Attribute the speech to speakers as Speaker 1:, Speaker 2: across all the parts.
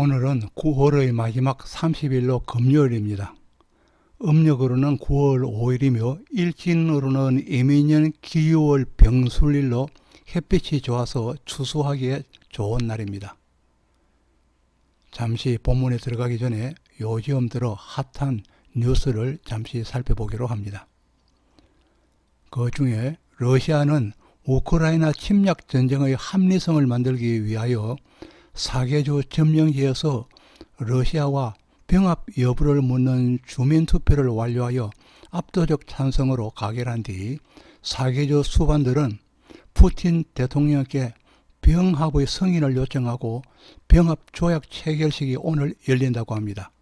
Speaker 1: 오늘은 9월의 마지막 30일로 금요일입니다. 음력으로는 9월 5일이며 일진으로는 이민년 기유월 병술일로 햇빛이 좋아서 추수하기에 좋은 날입니다. 잠시 본문에 들어가기 전에 요즘 들어 핫한 뉴스를 잠시 살펴보기로 합니다. 그 중에 러시아는 우크라이나 침략 전쟁의 합리성을 만들기 위하여 사계주 점령지에서 러시아와 병합 여부를 묻는 주민 투표를 완료하여 압도적 찬성으로 가결한 뒤 사계주 수반들은 푸틴 대통령께 병합의 승인을 요청하고 병합 조약 체결식이 오늘 열린다고 합니다.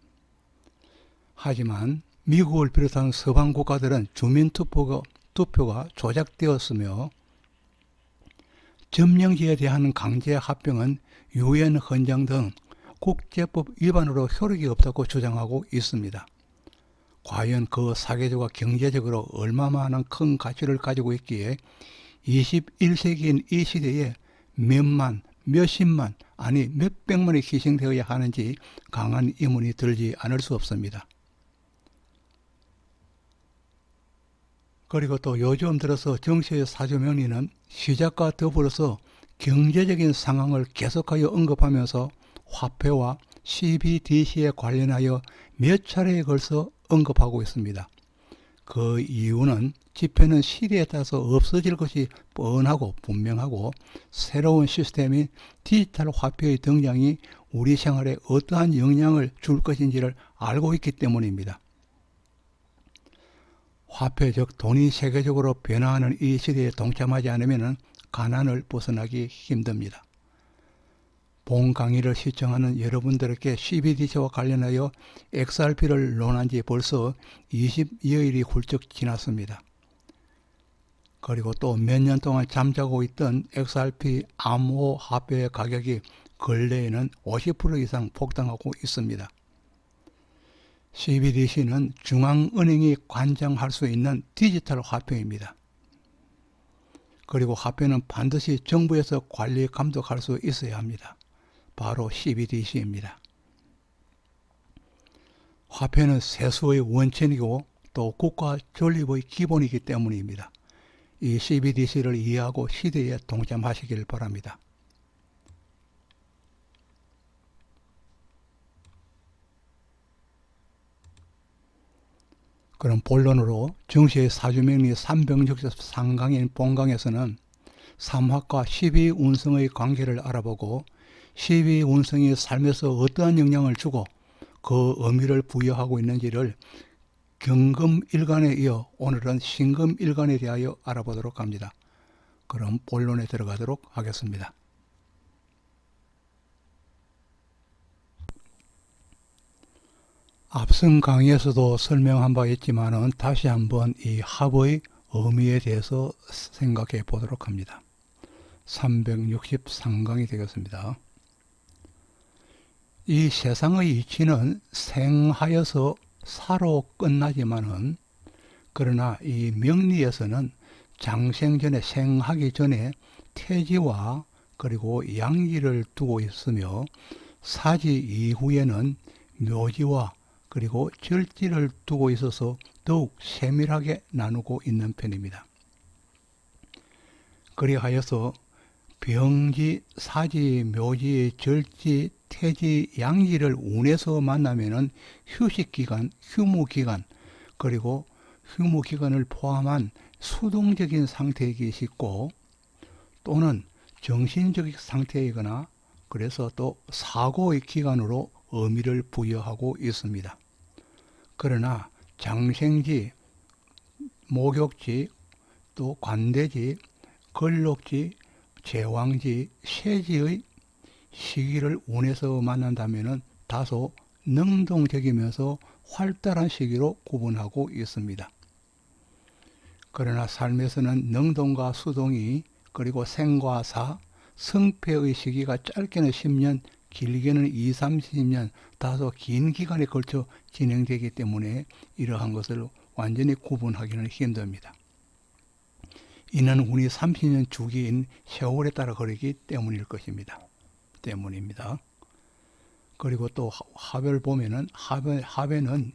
Speaker 1: 하지만 미국을 비롯한 서방 국가들은 주민 투표가, 투표가 조작되었으며 점령지에 대한 강제 합병은 유엔 헌장 등 국제법 위반으로 효력이 없다고 주장하고 있습니다. 과연 그 사계조가 경제적으로 얼마만한 큰 가치를 가지고 있기에 21세기인 이 시대에 몇만, 몇십만, 아니 몇백만이 희생되어야 하는지 강한 의문이 들지 않을 수 없습니다. 그리고 또 요즘 들어서 정치의 사주 명리는 시작과 더불어서 경제적인 상황을 계속하여 언급하면서 화폐와 CBDC에 관련하여 몇 차례에 걸쳐 언급하고 있습니다. 그 이유는 지폐는 시대에 따라서 없어질 것이 뻔하고 분명하고 새로운 시스템인 디지털 화폐의 등장이 우리 생활에 어떠한 영향을 줄 것인지를 알고 있기 때문입니다. 화폐 즉 돈이 세계적으로 변화하는 이 시대에 동참하지 않으면 가난을 벗어나기 힘듭니다. 본 강의를 시청하는 여러분들에게 CBDC와 관련하여 XRP를 논한 지 벌써 20여일이 훌쩍 지났습니다. 그리고 또 몇 년 동안 잠자고 있던 XRP 암호 화폐의 가격이 근래에는 50% 이상 폭등하고 있습니다. CBDC는 중앙은행이 관장할 수 있는 디지털 화폐입니다. 그리고 화폐는 반드시 정부에서 관리 감독할 수 있어야 합니다. 바로 CBDC입니다. 화폐는 세수의 원천이고 또 국가 존립의 기본이기 때문입니다. 이 CBDC를 이해하고 시대에 동참하시길 바랍니다. 그럼 본론으로 정시의 사주명리 삼병적섭 상강인 본강에서는 삼합과 12운성의 관계를 알아보고 12운성이 삶에서 어떠한 영향을 주고 그 의미를 부여하고 있는지를 경금일간에 이어 오늘은 신금일간에 대하여 알아보도록 합니다. 그럼 본론에 들어가도록 하겠습니다. 앞선 강의에서도 설명한 바 있지만은 다시 한번 이 합의 의미에 대해서 생각해 보도록 합니다. 363강이 되겠습니다. 이 세상의 이치는 생하여서 사로 끝나지만은 그러나 이 명리에서는 장생전에 생하기 전에 태지와 그리고 양지를 두고 있으며 사지 이후에는 묘지와 그리고 절지를 두고 있어서 더욱 세밀하게 나누고 있는 편입니다. 그리하여서 병지, 사지, 묘지, 절지, 태지, 양지를 운에서 만나면은 휴식 기간, 휴무 기간, 그리고 휴무 기간을 포함한 수동적인 상태이기 쉽고 또는 정신적 상태이거나 그래서 또 사고의 기간으로 의미를 부여하고 있습니다. 그러나 장생지, 목욕지, 또 관대지, 걸록지, 제왕지, 세지의 시기를 운에서 만난다면 다소 능동적이면서 활달한 시기로 구분하고 있습니다. 그러나 삶에서는 능동과 수동이 그리고 생과 사, 성패의 시기가 짧게는 10년, 길게는 2, 30년 다소 긴 기간에 걸쳐 진행되기 때문에 이러한 것을 완전히 구분하기는 힘듭니다. 이는 운이 30년 주기인 세월에 따라 거리기 때문일 것입니다. 때문입니다. 그리고 또 하- 하별 보면은 하별, 하배는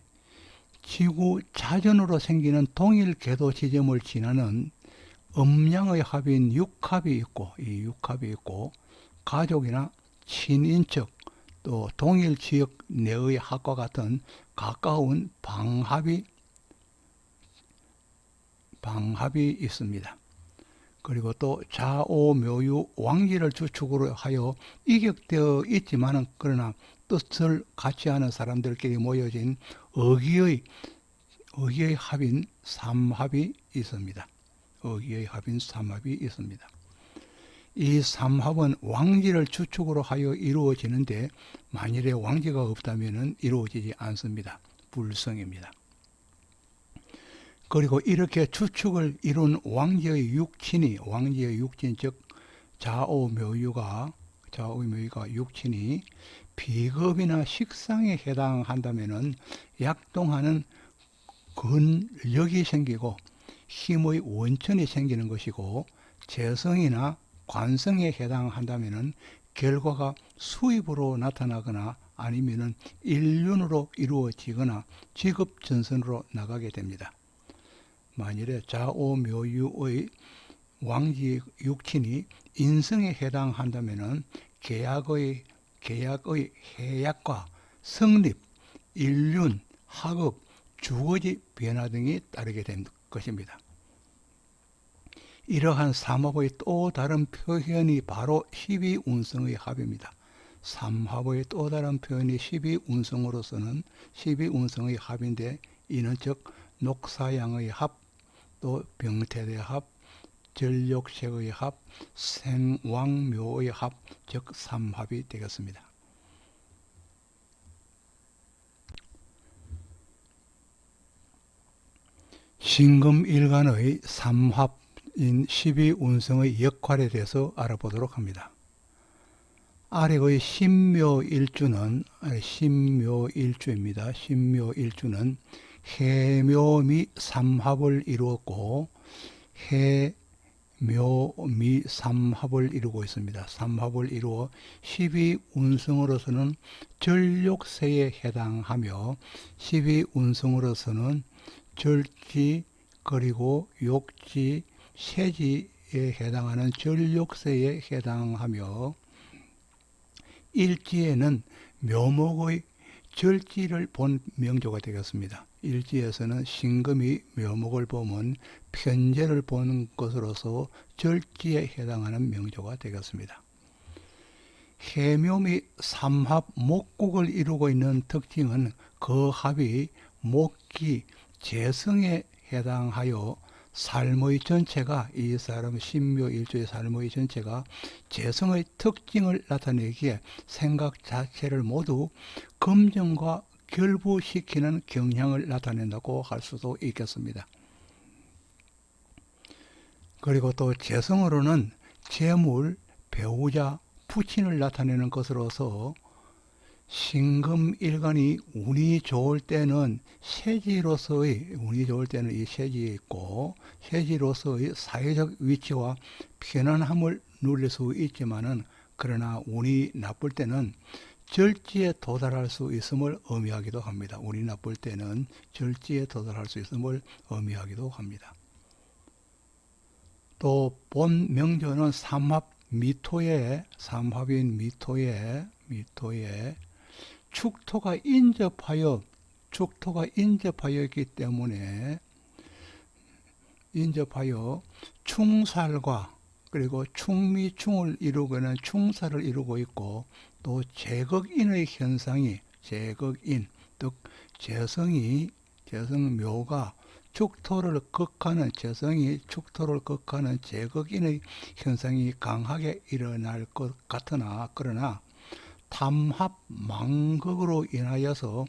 Speaker 1: 지구 자전으로 생기는 동일 궤도 지점을 지나는 음양의 합인 육합이 있고 이 육합이 있고 가족이나 친인척 또 동일 지역 내의 합과 같은 가까운 방합이 방합이 있습니다. 그리고 또 좌오묘유 왕지를 주축으로 하여 이격되어 있지만은 그러나 뜻을 같이 하는 사람들끼리 모여진 의기의 의기의 합인 삼합이 있습니다. 의기의 합인 삼합이 있습니다. 이 삼합은 왕지를 주축으로 하여 이루어지는데 만일에 왕지가 없다면 이루어지지 않습니다. 불성입니다. 그리고 이렇게 주축을 이룬 왕지의 육친이 왕지의 육친 즉 좌오묘유가 좌오묘유가 육친이 비겁이나 식상에 해당한다면은 약동하는 근력이 생기고 힘의 원천이 생기는 것이고 재성이나 관성에 해당한다면은 결과가 수입으로 나타나거나 아니면은 일륜으로 이루어지거나 직업 전선으로 나가게 됩니다. 만일에 좌오묘유의 왕지 육친이 인성에 해당한다면은 계약의 계약의 해약과 성립, 일륜, 학업, 주거지 변화 등이 따르게 된 것입니다. 이러한 삼합의 또 다른 표현이 바로 12운성의 합입니다. 삼합의 또 다른 표현이 12운성으로서는 12운성의 합인데 이는 즉 녹사양의 합, 또 병태대 합, 전력색의 합, 생왕묘의 합, 즉 삼합이 되겠습니다. 신금일간의 삼합 인 12운성의 역할에 대해서 알아보도록 합니다. 아래의 신묘일주는 신묘일주입니다. 신묘일주는 해묘미 삼합을 이루었고 해묘미 삼합을 이루고 있습니다. 삼합을 이루어 12운성으로서는 전력세에 해당하며 12운성으로서는 절지 그리고 욕지 세지에 해당하는 전력세에 해당하며 일지에는 묘목의 절지를 본 명조가 되겠습니다. 일지에서는 신금이 묘목을 보면 편제를 보는 것으로서 절지에 해당하는 명조가 되겠습니다. 해묘미 삼합 목국을 이루고 있는 특징은 그 합이 목기 재성에 해당하여 삶의 전체가 이 사람 신묘일주의 삶의 전체가 재성의 특징을 나타내기에 생각 자체를 모두 검증과 결부시키는 경향을 나타낸다고 할 수도 있겠습니다. 그리고 또 재성으로는 재물, 배우자, 부친을 나타내는 것으로서 신금일간이 운이 좋을 때는 세지로서의 운이 좋을 때는 이 세지에 있고 세지로서의 사회적 위치와 편안함을 누릴 수 있지만은 그러나 운이 나쁠 때는 절지에 도달할 수 있음을 의미하기도 합니다. 운이 나쁠 때는 절지에 도달할 수 있음을 의미하기도 합니다. 또 본 명조는 삼합 미토에 삼합인 미토에 미토에 축토가 인접하여 축토가 인접하였기 때문에 인접하여 충살과 그리고 충미충을 이루고는 충살을 이루고 있고 또 제극인의 현상이 제극인 즉 재성이 재성묘가 축토를 극하는 재성이 축토를 극하는 제극인의 현상이 강하게 일어날 것 같으나 그러나 탐합 망극으로 인하여서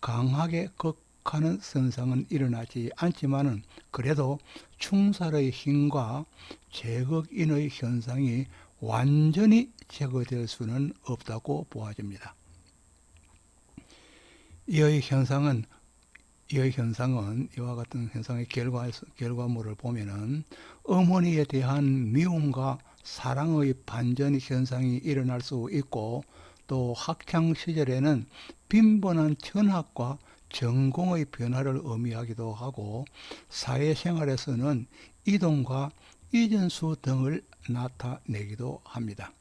Speaker 1: 강하게 극하는 선상은 일어나지 않지만은 그래도 충살의 힘과 제극인의 현상이 완전히 제거될 수는 없다고 보아집니다. 이의 현상은 이의 현상은 이와 같은 현상의 결과 결과물을 보면은 어머니에 대한 미움과 사랑의 반전 현상이 일어날 수 있고 또 학창 시절에는 빈번한 전학과 전공의 변화를 의미하기도 하고 사회생활에서는 이동과 이전수 등을 나타내기도 합니다.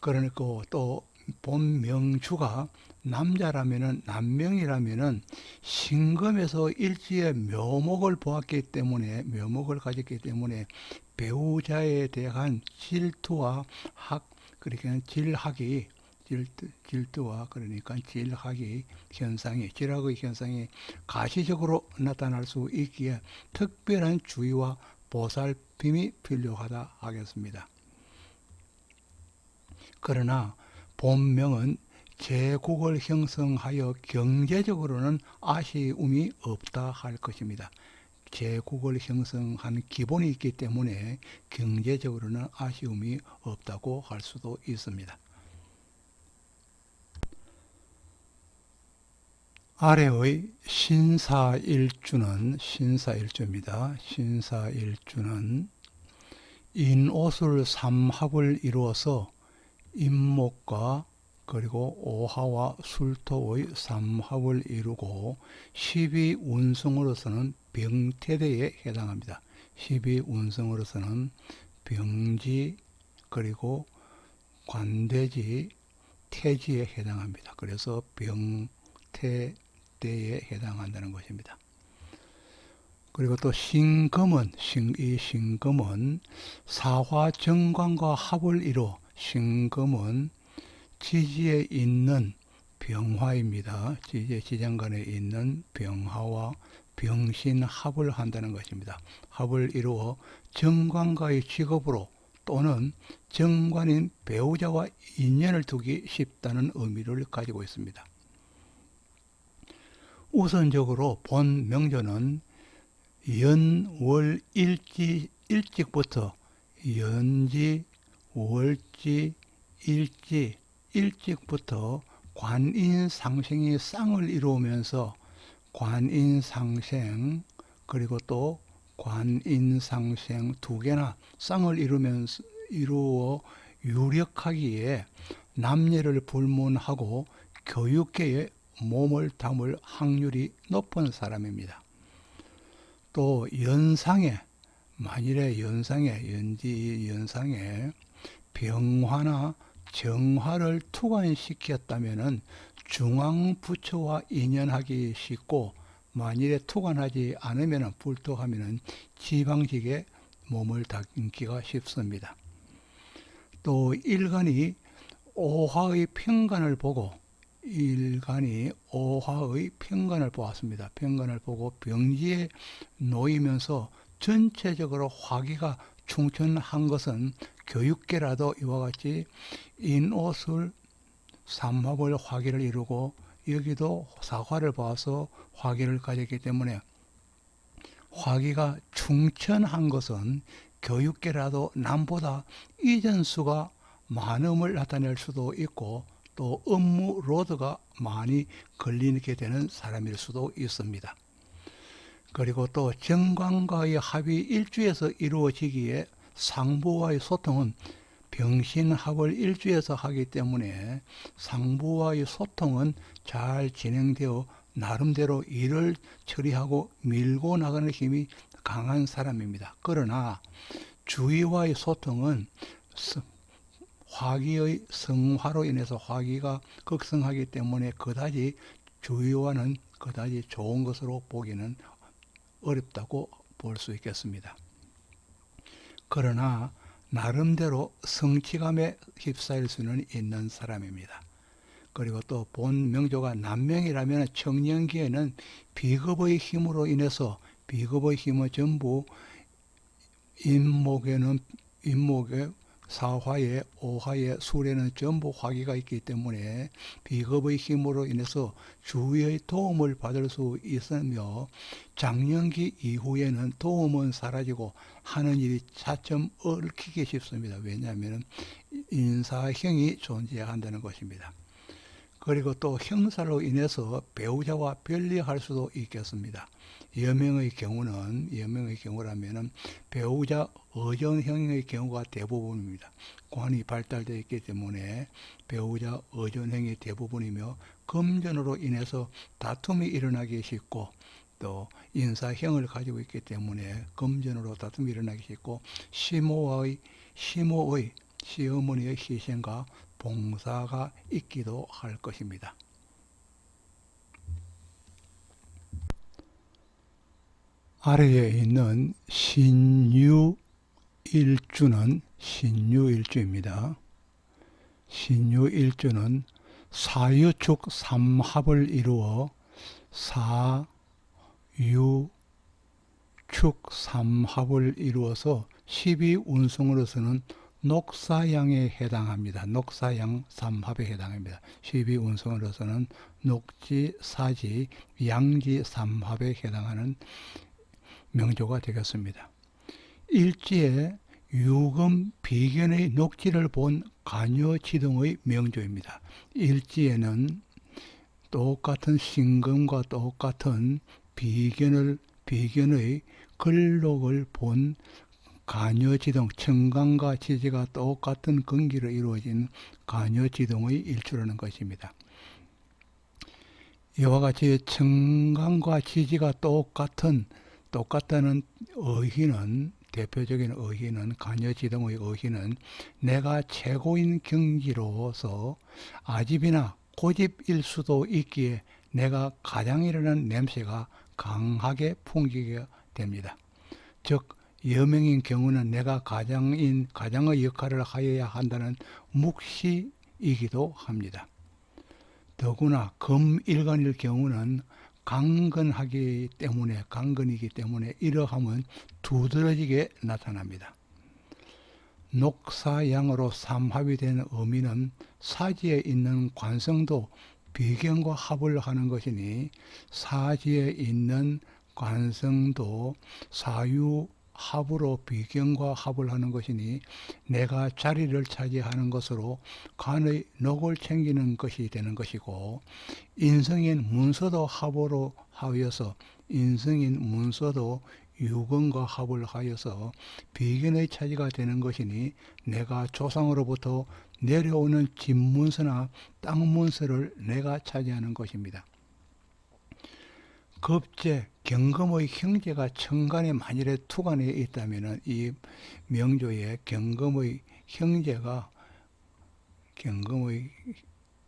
Speaker 1: 그러니까 또 본명주가 남자라면은 남명이라면은 신금에서 일지의 묘목을 보았기 때문에 묘목을 가졌기 때문에 배우자에 대한 질투와 학 그러니까 질학이 질투, 질투와 그러니까 질학이 현상이 질학의 현상이 가시적으로 나타날 수 있기에 특별한 주의와 보살핌이 필요하다 하겠습니다. 그러나 본명은 제국을 형성하여 경제적으로는 아쉬움이 없다 할 것입니다. 제국을 형성한 기본이 있기 때문에 경제적으로는 아쉬움이 없다고 할 수도 있습니다. 아래의 신사일주는 신사일주입니다. 신사일주는 인옷을 삼합을 이루어서 임목과 그리고 오하와 술토의 삼합을 이루고 12 운성으로서는 병태대에 해당합니다. 12 운성으로서는 병지 그리고 관대지 태지에 해당합니다. 그래서 병태대에 해당한다는 것입니다. 그리고 또 신금은 신, 이 신금은 사화 정관과 합을 이루 신금은 지지에 있는 병화입니다. 지지 지장간에 있는 병화와 병신 합을 한다는 것입니다. 합을 이루어 정관과의 직업으로 또는 정관인 배우자와 인연을 두기 쉽다는 의미를 가지고 있습니다. 우선적으로 본 명조는 연, 월, 일지, 일찍부터 연지, 월지, 일지, 일찍부터 관인상생이 쌍을 이루면서 관인상생 그리고 또 관인상생 두 개나 쌍을 이루면서 이루어 유력하기에 남녀를 불문하고 교육계에 몸을 담을 확률이 높은 사람입니다. 또 연상에 만일에 연상에 연지 연상에 병화나 정화를 투관시켰다면 중앙부처와 인연하기 쉽고 만일에 투관하지 않으면 불토하면 지방직에 몸을 담기가 쉽습니다. 또 일간이 오화의 평간을 보고 일간이 오화의 평간을 보았습니다. 평간을 보고 병지에 놓이면서 전체적으로 화기가 충천한 것은 교육계라도 이와 같이 인옷을 삼합을 화기를 이루고 여기도 사화를 봐서 화기를 가졌기 때문에 화기가 충천한 것은 교육계라도 남보다 이전수가 많음을 나타낼 수도 있고 또 업무 로드가 많이 걸리게 되는 사람일 수도 있습니다. 그리고 또 정관과의 합이 일주에서 이루어지기에 상부와의 소통은 병신합을 일주에서 하기 때문에 상부와의 소통은 잘 진행되어 나름대로 일을 처리하고 밀고 나가는 힘이 강한 사람입니다. 그러나 주위와의 소통은 화기의 성화로 인해서 화기가 극성하기 때문에 그다지 주위와는 그다지 좋은 것으로 보기는 어렵다고 볼 수 있겠습니다. 그러나 나름대로 성취감에 휩싸일 수는 있는 사람입니다. 그리고 또 본 명조가 남명이라면 청년기에는 비겁의 힘으로 인해서 비겁의 힘은 전부 인목에는 인목의 사화에 오화에 술에는 전부 화기가 있기 때문에 비겁의 힘으로 인해서 주위의 도움을 받을 수 있으며 장년기 이후에는 도움은 사라지고 하는 일이 차츰 얽히기 쉽습니다. 왜냐하면 인사형이 존재한다는 것입니다. 그리고 또 형사로 인해서 배우자와 별리할 수도 있겠습니다. 여명의 경우는 여명의 경우라면은 배우자 의존행의 경우가 대부분입니다. 관이 발달되어 있기 때문에 배우자 의존행이 대부분이며 금전으로 인해서 다툼이 일어나기 쉽고 또 인사형을 가지고 있기 때문에 금전으로 다툼이 일어나기 쉽고 시모의 시모의 시어머니의 희생과 봉사가 있기도 할 것입니다. 아래에 있는 신유 일주는 신유 일주입니다. 신유 일주는 사유축 삼합을 이루어 사유축 삼합을 이루어서 12운성으로서는 녹사양에 해당합니다. 녹사양 삼합에 해당합니다. 12운성으로서는 녹지, 사지, 양지 삼합에 해당하는 명조가 되겠습니다. 일지에 유금 비견의 녹지를 본 간여지동의 명조입니다. 일지에는 똑같은 신금과 똑같은 비견을 비견의 글록을 본 간여지동, 청강과 지지가 똑같은 근기로 이루어진 간여지동의 일주라는 것입니다. 이와 같이 청강과 지지가 똑같은 똑같다는 의의는 대표적인 의의는 간여지동의 의의는 내가 최고인 경지로서 아집이나 고집일 수도 있기에 내가 가장이라는 냄새가 강하게 풍기게 됩니다. 즉 여명인 경우는 내가 가장인 가장의 역할을 하여야 한다는 묵시이기도 합니다. 더구나 금일간일 경우는 강건하기 때문에 강건이기 때문에 이러함은 두드러지게 나타납니다. 녹사양으로 삼합이 된 의미는 사지에 있는 관성도 비견과 합을 하는 것이니 사지에 있는 관성도 사유 합으로 비견과 합을 하는 것이니 내가 자리를 차지하는 것으로 간의 녹을 챙기는 것이 되는 것이고 인성인 문서도 합으로 하여서 인성인 문서도 유건과 합을 하여서 비견의 차지가 되는 것이니 내가 조상으로부터 내려오는 집문서나 땅문서를 내가 차지하는 것입니다. 급제 경금의 형제가 천간에 만일에 투간에 있다면 이 명조에 경금의 형제가 경금의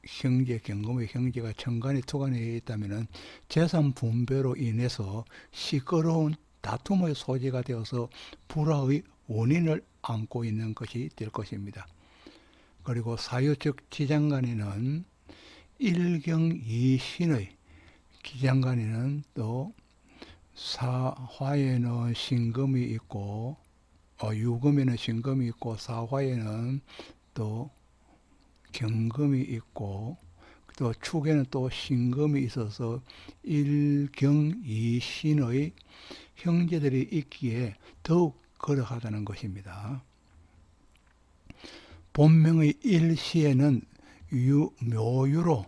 Speaker 1: 형제 경금의 형제가 천간에 투간에 있다면 재산 분배로 인해서 시끄러운 다툼의 소지가 되어서 불화의 원인을 안고 있는 것이 될 것입니다. 그리고 사유적 지장간에는 일경이신의 기장간에는 또 사화에는 신금이 있고 어, 유금에는 신금이 있고 사화에는 또 경금이 있고 또 축에는 또 신금이 있어서 일경이신의 형제들이 있기에 더욱 거룩하다는 것입니다. 본명의 일시에는 유, 묘유로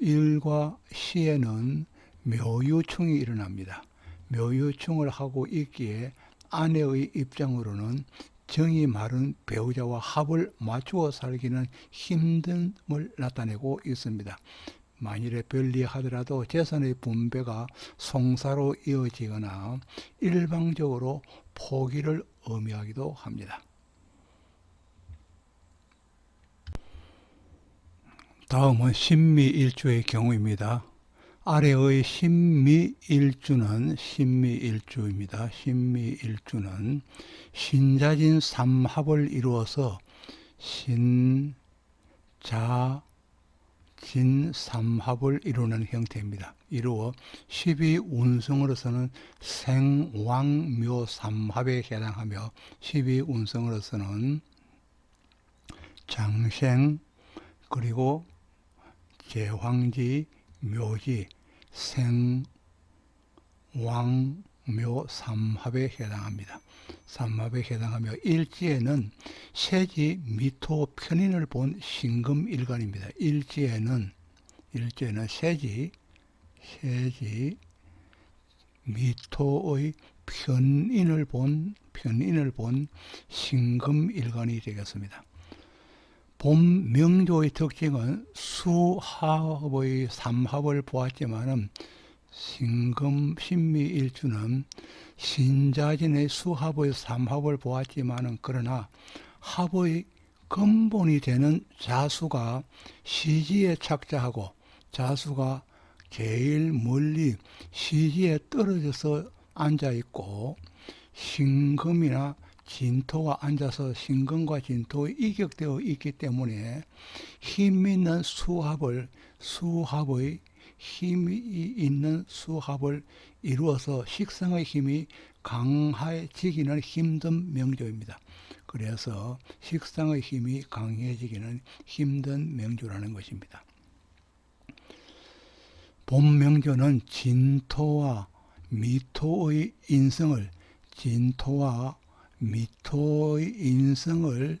Speaker 1: 일과 시에는 묘유충이 일어납니다. 묘유충을 하고 있기에 아내의 입장으로는 정이 마른 배우자와 합을 맞추어 살기는 힘듦을 나타내고 있습니다. 만일에 별리하더라도 재산의 분배가 송사로 이어지거나 일방적으로 포기를 의미하기도 합니다. 다음은 신미일주의 경우입니다. 아래의 신미일주는 신미일주입니다. 신미일주는 신자진 삼합을 이루어서 신자 진 삼합을 이루는 형태입니다. 이루어 12운성으로서는 생왕묘 삼합에 해당하며 12운성으로서는 장생 그리고 제황지 묘지 생 왕 묘 삼합에 해당합니다. 삼합에 해당하며 일지에는 세지 미토 편인을 본 신금 일간입니다. 일지에는 일지에는 세지 세지 미토의 편인을 본 편인을 본 신금 일간이 되겠습니다. 봄 명조의 특징은 수합의 삼합을 보았지만은 신금 신미일주는 신자진의 수합의 삼합을 보았지만은 그러나 합의 근본이 되는 자수가 시지에 착자하고 자수가 제일 멀리 시지에 떨어져서 앉아 있고 신금이나 진토가 앉아서 신금과 진토에 이격되어 있기 때문에 힘 있는 수합을 수합의 힘이 있는 수합을 이루어서 식상의 힘이 강해지기는 힘든 명조입니다. 그래서 식상의 힘이 강해지기는 힘든 명조라는 것입니다. 본 명조는 진토와 미토의 인성을 진토와 미토의 인성을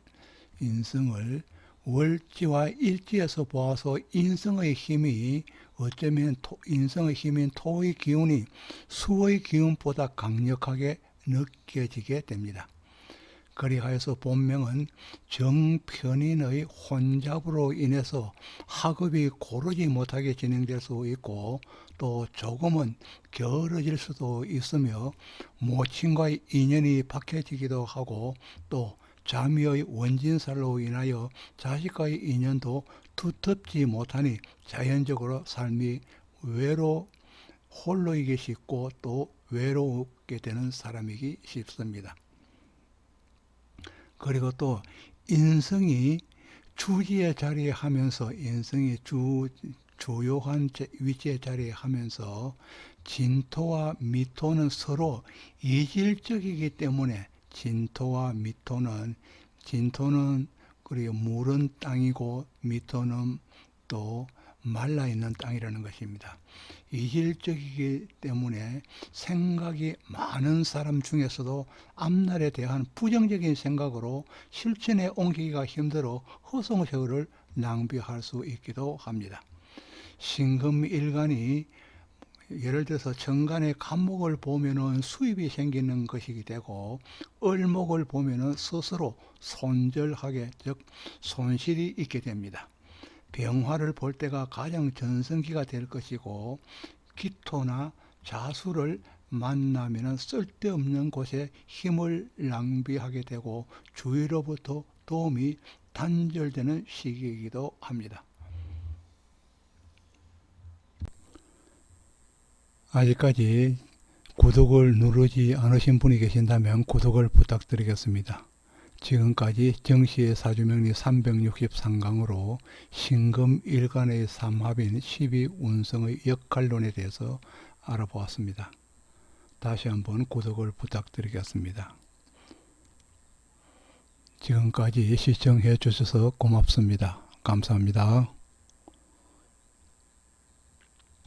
Speaker 1: 인성을 월지와 일지에서 보아서 인성의 힘이 어쩌면 토, 인성의 힘인 토의 기운이 수의 기운보다 강력하게 느껴지게 됩니다. 그리하여서 본명은 정편인의 혼잡으로 인해서 학업이 고르지 못하게 진행될 수 있고 또 조금은 게으러질 수도 있으며 모친과의 인연이 박해지기도 하고 또 자미의 원진살로 인하여 자식과의 인연도 두텁지 못하니 자연적으로 삶이 외로 홀로이기 쉽고 또 외로우게 되는 사람이기 쉽습니다. 그리고 또 인성이 주지의 자리에 하면서 인성이 주 주요한 위치에 자리에 하면서 진토와 미토는 서로 이질적이기 때문에 진토와 미토는 진토는 그리고 물은 땅이고 미토는 또 말라 있는 땅이라는 것입니다. 이질적이기 때문에 생각이 많은 사람 중에서도 앞날에 대한 부정적인 생각으로 실천에 옮기기가 힘들어 허송세월을 낭비할 수 있기도 합니다. 신금일간이 예를 들어서 정간의 간목을 보면은 수입이 생기는 것이기 되고 을목을 보면은 스스로 손절하게 즉 손실이 있게 됩니다. 병화를 볼 때가 가장 전성기가 될 것이고 기토나 자수를 만나면 쓸데없는 곳에 힘을 낭비하게 되고 주위로부터 도움이 단절되는 시기이기도 합니다. 아직까지 구독을 누르지 않으신 분이 계신다면 구독을 부탁드리겠습니다. 지금까지 정시의 사주명리 363강으로 신금 일간의 삼합인 12운성의 역할론에 대해서 알아보았습니다. 다시 한번 구독을 부탁드리겠습니다. 지금까지 시청해 주셔서 고맙습니다. 감사합니다.